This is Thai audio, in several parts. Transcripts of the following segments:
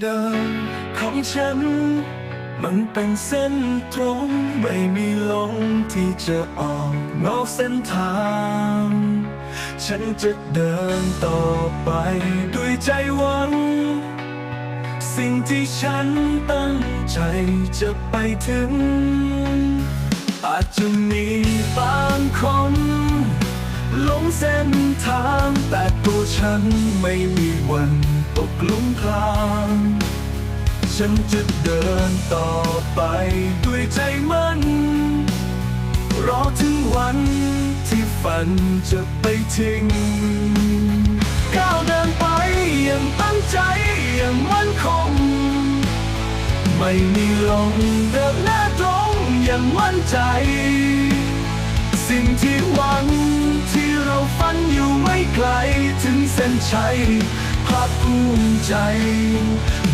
เดินของฉัน มันเป็นเส้นตรงไม่มีลงที่จะออกนอกเส้นทาง ฉันจะเดินต่อไปด้วยใจหวัง สิ่งที่ฉันตั้งใจจะไปถึง อาจจะมีบางคนหลงเส้นทางแต่ตัวฉันไม่มีวันตกหลุมพราง ฉันจะเดินต่อไปด้วยใจมั่น รอถึงวันที่ฝันจะไปถึงก้าวเดินไปอย่างตั้งใจอย่างมั่นคง ไม่มีลงเดินหน้าตรงอย่างมั่นใจ สิ่งที่หวังที่เราฝันอยู่ไม่ไกลถึงเส้นชัยภาคภูมิใจ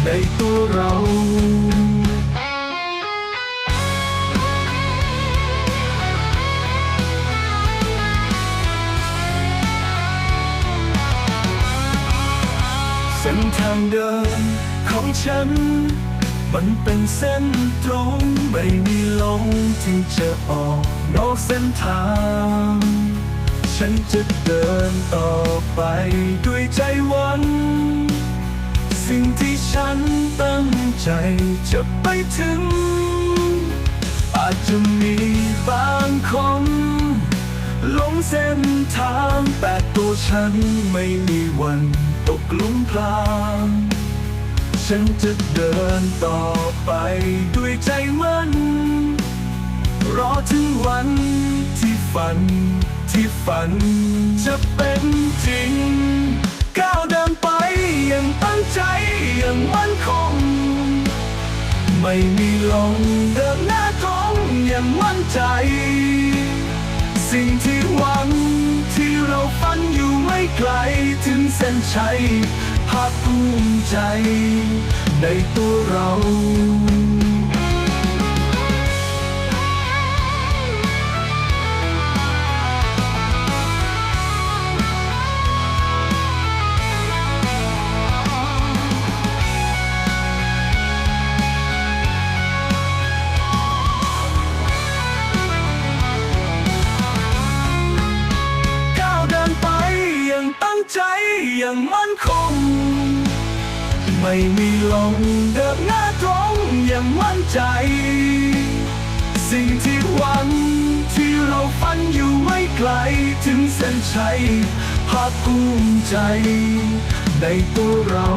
ในตัวเราเส้นทางเดินของฉัน มันเป็นเส้นตรงไม่มีลงที่จะออกนอกเส้นทาง ฉันจะเดินต่อไปด้วยใจหวัง สิ่งที่ฉันตั้งใจจะไปถึง อาจจะมีบางคนหลงเส้นทางแต่ตัวฉันไม่มีวันตกหลุมพรางฉันจะเดินต่อไปด้วยใจมั่น รอถึงวันที่ฝันที่ฝันจะเป็นจริง ไม่มีลงเดินหน้าตรงอย่างมั่นใจ สิ่งที่หวังที่เราฝันอยู่ไม่ไกลถึงเส้นชัยภาคภูมิใจในตัวเรา อย่างมั่นคง ไม่มีลงเดินหน้าตรงอย่างมั่นใจ สิ่งที่หวังที่เราฝันอยู่ไม่ไกลถึงเส้นชัยภาคภูมิใจในตัวเรา